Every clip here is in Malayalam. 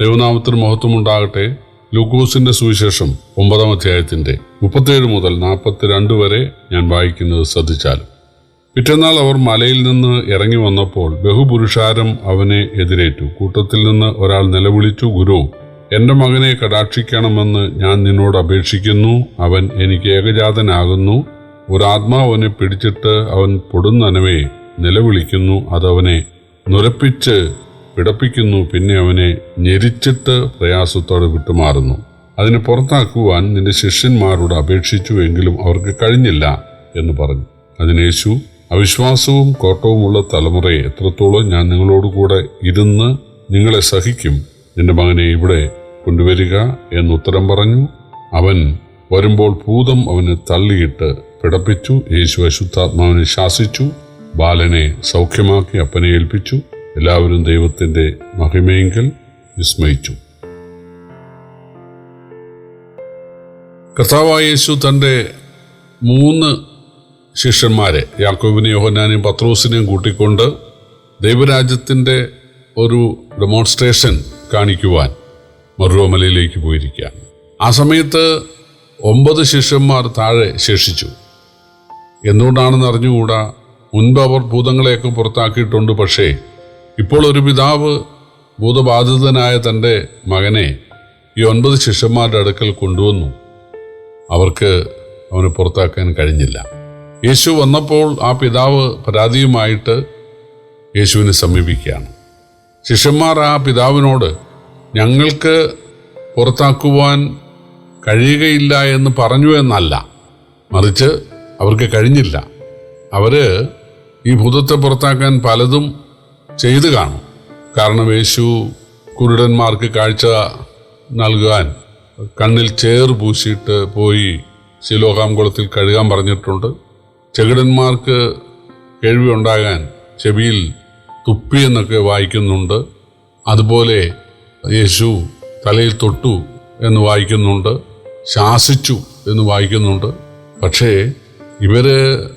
ദൈവനാമത്തിന് മഹത്വമുണ്ടാകട്ടെ. ലൂക്കോസിന്റെ സുവിശേഷം ഒമ്പതാം അധ്യായത്തിന്റെ മുപ്പത്തേഴ് മുതൽ നാൽപ്പത്തിരണ്ട് വരെ ഞാൻ വായിക്കുന്നത് ശ്രദ്ധിച്ചാൽ പിറ്റന്നാൾ അവർ മലയിൽ നിന്ന് ഇറങ്ങി വന്നപ്പോൾ ബഹുപുരുഷാരം അവനെ എതിരേറ്റു. കൂട്ടത്തിൽ നിന്ന് ഒരാൾ നിലവിളിച്ചു ഗുരു എന്റെ മകനെ കടാക്ഷിക്കണമെന്ന് ഞാൻ നിന്നോട് അപേക്ഷിക്കുന്നു. അവൻ എനിക്ക് ഏകജാതനാകുന്നു. ഒരാത്മാവനെ പിടിച്ചിട്ട് അവൻ പൊടുന്നനവേ നിലവിളിക്കുന്നു. അതവനെ നുരപ്പിച്ച് പിടപ്പിക്കുന്നു പിന്നെ അവനെ ഞെരിച്ചിട്ട് പ്രയാസത്തോടെ വിട്ടുമാറുന്നു. അതിനെ പുറത്താക്കുവാൻ നിന്റെ ശിഷ്യന്മാരോട് അപേക്ഷിച്ചു എങ്കിലും അവർക്ക് കഴിഞ്ഞില്ല എന്ന് പറഞ്ഞു. അതിനേശു അവിശ്വാസവും കോട്ടവുമുള്ള തലമുറയെ എത്രത്തോളം ഞാൻ നിങ്ങളോടുകൂടെ ഇരുന്ന് നിങ്ങളെ സഹിക്കും നിന്റെ മകനെ ഇവിടെ കൊണ്ടുവരിക എന്ന് ഉത്തരം പറഞ്ഞു. അവൻ വരുമ്പോൾ ഭൂതം അവനെ തള്ളിയിട്ട് പിടപ്പിച്ചു യേശു അശുദ്ധാത്മാവിനെ ശാസിച്ചു ബാലനെ സൗഖ്യമാക്കി അപ്പനെ ഏൽപ്പിച്ചു. എല്ലാവരും ദൈവത്തിന്റെ മഹിമയെങ്കിൽ വിസ്മയിച്ചു. കർത്താവായ യേശു തന്റെ മൂന്ന് ശിഷ്യന്മാരെ യാക്കോബിനെ യോഹനാനെയും പത്രോസിനെയും കൂട്ടിക്കൊണ്ട് ദൈവരാജ്യത്തിന്റെ ഒരു ഡെമോൺസ്ട്രേഷൻ കാണിക്കുവാൻ മറുവമലയിലേക്ക് പോയിരിക്കുകയാണ്. ആ സമയത്ത് ഒമ്പത് ശിഷ്യന്മാർ താഴെ ശേഷിച്ചു. എന്തുകൊണ്ടാണെന്ന് അറിഞ്ഞുകൂടാ? മുൻപ് അവർ ഭൂതങ്ങളെയൊക്കെ പുറത്താക്കിയിട്ടുണ്ട് പക്ഷേ ഇപ്പോൾ ഒരു പിതാവ് ഭൂതബാധിതനായ തന്റെ മകനെ ഈ ഒൻപത് ശിഷ്യന്മാരുടെ അടുക്കൽ കൊണ്ടുവന്നു. അവർക്ക് അവനെ പുറത്താക്കാൻ കഴിഞ്ഞില്ല. യേശു വന്നപ്പോൾ ആ പിതാവ് പരാതിയുമായിട്ട് യേശുവിനെ സമീപിക്കുകയാണ്. ശിഷ്യന്മാർ ആ പിതാവിനോട് ഞങ്ങൾക്ക് പുറത്താക്കുവാൻ കഴിയുകയില്ല എന്ന് പറഞ്ഞു എന്നല്ല. മറിച്ച് അവർക്ക് കഴിഞ്ഞില്ല. അവർ ഈ ഭൂതത്തെ പുറത്താക്കാൻ പലതും ചെയ്തു കാണും. കാരണം യേശു കുരുടന്മാർക്ക് കാഴ്ച നൽകാൻ കണ്ണിൽ ചേർ പൂശിയിട്ട് പോയി ശിലോഹാം കുളത്തിൽ കഴുകാൻ പറഞ്ഞിട്ടുണ്ട്. ചെകിടന്മാർക്ക് കേൾവി ഉണ്ടാകാൻ ചെവിയിൽ തുപ്പി എന്നൊക്കെ വായിക്കുന്നുണ്ട്. അതുപോലെ യേശു തലയിൽ തൊട്ടു എന്ന് വായിക്കുന്നുണ്ട് ശാസിച്ചു എന്ന് വായിക്കുന്നുണ്ട്. പക്ഷേ ഇവർ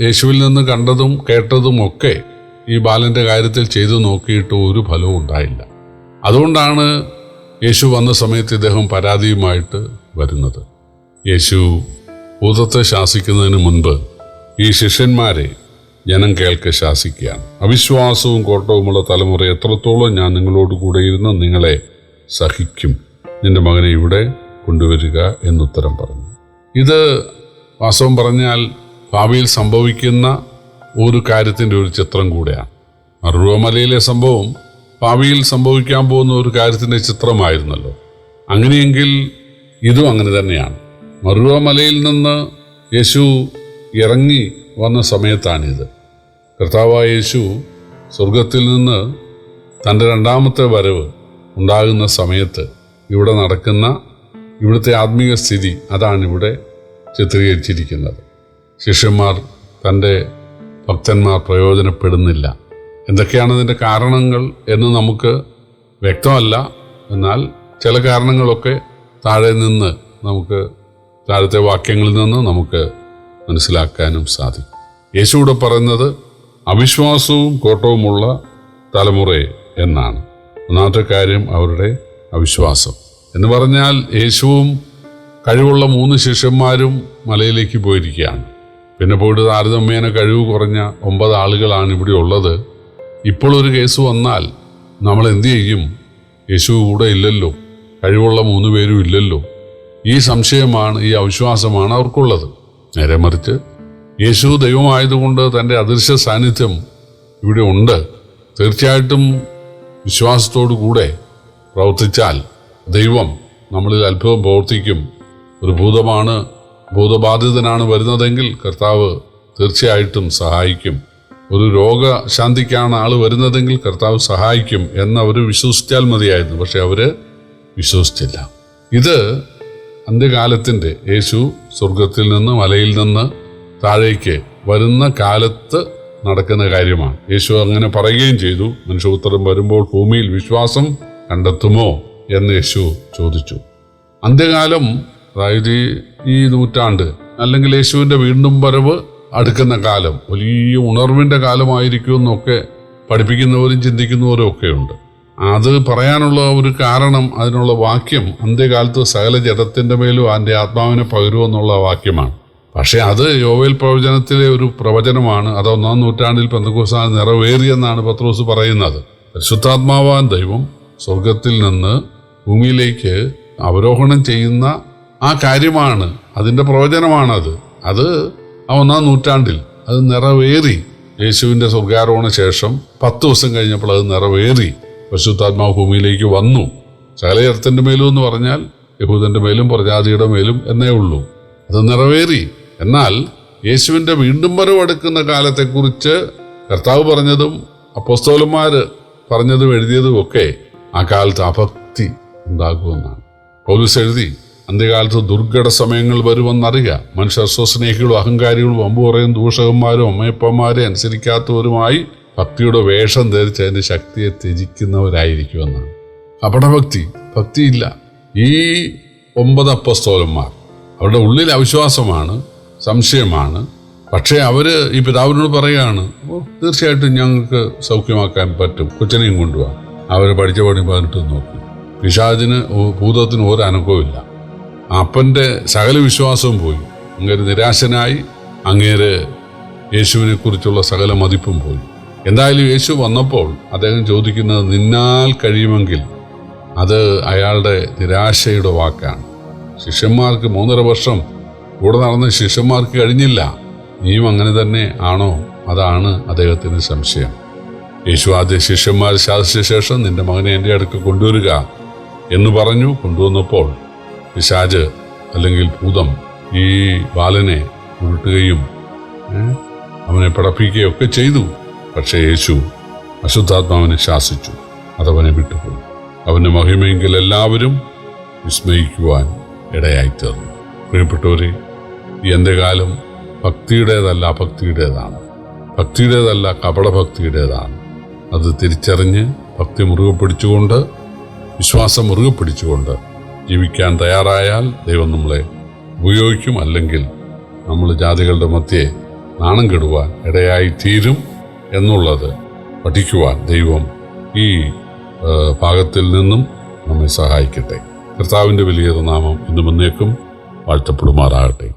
യേശുവിൽ നിന്ന് കണ്ടതും കേട്ടതും ഒക്കെ ഈ ബാലന്റെ കാര്യത്തിൽ ചെയ്തു നോക്കിയിട്ട് ഒരു ഫലവും ഉണ്ടായില്ല. അതുകൊണ്ടാണ് യേശു വന്ന സമയത്ത് ഇദ്ദേഹം പരാതിയുമായിട്ട് വരുന്നത്. യേശു ഭൂതത്തെ ശാസിക്കുന്നതിന് മുൻപ് ഈ ശിഷ്യന്മാരെ ജനം കേൾക്കെ ശാസിക്കുകയാണ്. അവിശ്വാസവും കോട്ടവുമുള്ള തലമുറ എത്രത്തോളം ഞാൻ നിങ്ങളോട് കൂടെ ഇരുന്ന് നിങ്ങളെ സഹിക്കും നിന്റെ മകനെ ഇവിടെ കൊണ്ടുവരിക എന്നുത്തരം പറഞ്ഞു. ഇത് വാസ്തവം പറഞ്ഞാൽ ഭാവിയിൽ സംഭവിക്കുന്ന ഒരു കാര്യത്തിന്റെ ഒരു ചിത്രം കൂടെയാണ്. മറുവമലയിലെ സംഭവം ഭാവിയിൽ സംഭവിക്കാൻ പോകുന്ന ഒരു കാര്യത്തിന്റെ ചിത്രമായിരുന്നല്ലോ. അങ്ങനെയെങ്കിൽ ഇതും അങ്ങനെ തന്നെയാണ്. മറുവമലയിൽ നിന്ന് യേശു ഇറങ്ങി വന്ന സമയത്താണിത്. കർത്താവായ യേശു സ്വർഗത്തിൽ നിന്ന് തന്റെ രണ്ടാമത്തെ വരവ് ഉണ്ടാകുന്ന സമയത്ത് ഇവിടെ നടക്കുന്ന ഇവിടുത്തെ ആത്മീയ സ്ഥിതി അതാണ് ഇവിടെ ചിത്രീകരിച്ചിരിക്കുന്നത്. ശിഷ്യന്മാർ തന്റെ ഭക്തന്മാർ പ്രയോജനപ്പെടുന്നില്ല. എന്തൊക്കെയാണ് ഇതിന്റെ കാരണങ്ങൾ എന്ന് നമുക്ക് വ്യക്തമല്ല. എന്നാൽ ചില കാരണങ്ങളൊക്കെ താഴെ നിന്ന് നമുക്ക് താഴത്തെ വാക്യങ്ങളിൽ നിന്ന് നമുക്ക് മനസ്സിലാക്കാനും സാധിക്കും. യേശുവിടെ പറയുന്നത് അവിശ്വാസവും കോട്ടവുമുള്ള തലമുറയെ എന്നാണ്. ഒന്നാമത്തെ കാര്യം അവരുടെ അവിശ്വാസം. എന്ന് പറഞ്ഞാൽ യേശുവും കഴിവുള്ള മൂന്ന് ശിഷ്യന്മാരും മലയിലേക്ക് പോയിരിക്കുകയാണ്. പിന്നെ പോയിട്ട് താരതമ്യേന കഴിവ് കുറഞ്ഞ ഒമ്പത് ആളുകളാണ് ഇവിടെ ഉള്ളത്. ഇപ്പോൾ ഒരു കേസ് വന്നാൽ നമ്മൾ എന്തു ചെയ്യും? യേശു കൂടെ ഇല്ലല്ലോ. കഴിവുള്ള മൂന്ന് പേരും ഇല്ലല്ലോ. ഈ സംശയമാണ് ഈ അവിശ്വാസമാണ് അവർക്കുള്ളത്. നേരെ മറിച്ച് യേശു ദൈവമായതുകൊണ്ട് തന്റെ അദൃശ്യ സാന്നിധ്യം ഇവിടെ ഉണ്ട്. തീർച്ചയായിട്ടും വിശ്വാസത്തോടു കൂടെ പ്രവർത്തിച്ചാൽ ദൈവം നമ്മളിൽ അത്ഭുതം പ്രവർത്തിക്കും. ഒരു ഭൂതമാണ് ഭൂതബാധിതനാണ് വരുന്നതെങ്കിൽ കർത്താവ് തീർച്ചയായിട്ടും സഹായിക്കും. ഒരു രോഗശാന്തിക്കാണ് ആൾ വരുന്നതെങ്കിൽ കർത്താവ് സഹായിക്കും എന്ന് അവർ വിശ്വസിച്ചാൽ മതിയായിരുന്നു. പക്ഷെ അവർ വിശ്വസിച്ചില്ല. ഇത് അന്ത്യകാലത്തിന്റെ യേശു സ്വർഗത്തിൽ നിന്ന് മലയിൽ നിന്ന് താഴേക്ക് വരുന്ന കാലത്ത് നടക്കുന്ന കാര്യമാണ്. യേശു അങ്ങനെ പറയുകയും ചെയ്തു. മനുഷ്യപുത്രൻ വരുമ്പോൾ ഭൂമിയിൽ വിശ്വാസം കണ്ടെത്തുമോ എന്ന് യേശു ചോദിച്ചു. അന്ത്യകാലം അതായത് ഈ- ഈ നൂറ്റാണ്ട് അല്ലെങ്കിൽ യേശുവിന്റെ വീണ്ടും വരവ് അടുക്കുന്ന കാലം വലിയ ഉണർവിന്റെ കാലമായിരിക്കുമെന്നൊക്കെ പഠിപ്പിക്കുന്നവരും ചിന്തിക്കുന്നവരും ഒക്കെ ഉണ്ട് അത് പറയാനുള്ള ഒരു കാരണം അതിനുള്ള വാക്യം അന്ത്യകാലത്ത് സകല ജഡത്തിന്റെ മേലും അതിന്റെ ആത്മാവിനെ പകരുമെന്നുള്ള വാക്യമാണ്. പക്ഷേ അത് യോവേൽ പ്രവചനത്തിലെ ഒരു പ്രവചനമാണ്. അത് ഒന്നാം നൂറ്റാണ്ടിൽ പെന്തക്കോസാൻ നിറവേറിയെന്നാണ് പത്രോസ് പറയുന്നത്. പരിശുദ്ധാത്മാവാൻ ദൈവം സ്വർഗത്തിൽ നിന്ന് ഭൂമിയിലേക്ക് അവരോഹണം ചെയ്യുന്ന ആ കാര്യമാണ് അതിന്റെ പ്രവചനമാണത്. അത് ആ ഒന്നാം നൂറ്റാണ്ടിൽ അത് നിറവേറി. യേശുവിന്റെ സ്വർഗാരോഹണ ശേഷം പത്ത് ദിവസം കഴിഞ്ഞപ്പോൾ അത് നിറവേറി. പശുത്താത്മാവ് ഭൂമിയിലേക്ക് വന്നു. ശകലയർത്തിന്റെ മേലും എന്ന് പറഞ്ഞാൽ യഹൂദന്റെ മേലും പ്രജാതിയുടെ മേലും എന്നേ ഉള്ളൂ. അത് നിറവേറി. എന്നാൽ യേശുവിന്റെ വീണ്ടും വരവ് അടുക്കുന്ന കാലത്തെക്കുറിച്ച് കർത്താവ് പറഞ്ഞതും അപ്പോസ്തോലന്മാർ പറഞ്ഞതും എഴുതിയതും ഒക്കെ ആ കാലത്ത് അഭക്തി ഉണ്ടാകുമെന്നാണ്. പോലീസ് എഴുതി അന്ത്യകാലത്ത് ദുർഘട സമയങ്ങൾ വരുമെന്നറിയാം മനുഷ്യർ സ്വസ്നേഹികളും അഹങ്കാരികളും അമ്പു പറയും ദൂഷകന്മാരും അമ്മയപ്പന്മാരെ അനുസരിക്കാത്തവരുമായി ഭക്തിയുടെ വേഷം ധരിച്ച് അതിന്റെ ശക്തിയെ ത്യജിക്കുന്നവരായിരിക്കുമെന്നാണ്. അപടഭക്തി ഭക്തിയില്ല. ഈ ഒമ്പത് അപ്പസ്തോലന്മാർ അവരുടെ ഉള്ളിൽ അവിശ്വാസമാണ് സംശയമാണ്. പക്ഷേ അവർ ഈ പിതാവിനോട് പറയുകയാണ് തീർച്ചയായിട്ടും ഞങ്ങൾക്ക് സൗഖ്യമാക്കാൻ പറ്റും. കൊച്ചനെയും കൊണ്ടുപോകാം അവർ പഠിച്ച പണി പറഞ്ഞിട്ട് നോക്കി. പിശാചിന് ഭൂതത്തിന് ഒരു അനക്കവുമില്ല അപ്പന്റെ സകല വിശ്വാസവും പോയി. അങ്ങേര് നിരാശനായി അങ്ങേര് യേശുവിനെക്കുറിച്ചുള്ള സകല മതിപ്പും പോയി. എന്തായാലും യേശു വന്നപ്പോൾ അദ്ദേഹം ചോദിക്കുന്നത് നിന്നാൽ കഴിയുമെങ്കിൽ അത് അയാളുടെ നിരാശയുടെ വാക്കാണ്. ശിഷ്യന്മാർക്ക് മൂന്നര വർഷം കൂടെ നടന്ന ശിഷ്യന്മാർക്ക് കഴിഞ്ഞില്ല. നീയും അങ്ങനെ തന്നെ ആണോ? അതാണ് അദ്ദേഹത്തിന് സംശയം. യേശു ആദ്യ ശിഷ്യന്മാർ ശാസിച്ച ശേഷം നിന്റെ മകനെ എന്റെ അടുക്ക് കൊണ്ടുവരിക എന്ന് പറഞ്ഞു. കൊണ്ടുവന്നപ്പോൾ പിശാജ് അല്ലെങ്കിൽ ഭൂതം ഈ ബാലനെ ഉരുട്ടുകയും അവനെ പടപ്പിക്കുകയും ഒക്കെ ചെയ്തു. പക്ഷേ യേശു അശുദ്ധാത്മാവിനെ ശാസിച്ചു. അതവനെ വിട്ടുപോയി. അവന്റെ മഹിമയെങ്കിൽ എല്ലാവരും വിസ്മയിക്കുവാൻ ഇടയായിത്തീർന്നു. പ്രിയപ്പെട്ടവരെ ഈ എന്റെ കാലം ഭക്തിയുടേതല്ല അഭക്തിയുടേതാണ്. ഭക്തിയുടേതല്ല കപടഭക്തിയുടേതാണ്. അത് തിരിച്ചറിഞ്ഞ് ഭക്തി മുറുകെ പിടിച്ചുകൊണ്ട് വിശ്വാസം മുറുകെ പിടിച്ചുകൊണ്ട് ജീവിക്കാൻ തയ്യാറായാൽ ദൈവം നമ്മളെ ഉപയോഗിക്കും. അല്ലെങ്കിൽ നമ്മൾ ജാതികളുടെ മധ്യേ നാണം കെടുവാൻ ഇടയായി തീരും എന്നുള്ളത് പഠിക്കുവാൻ ദൈവം ഈ ഭാഗത്തിൽ നിന്നും നമ്മെ സഹായിക്കട്ടെ. കർത്താവിന്റെ വലിയ നാമം ഇന്നും എന്നേക്കും വാഴ്ത്തപ്പെടുമാറാകട്ടെ.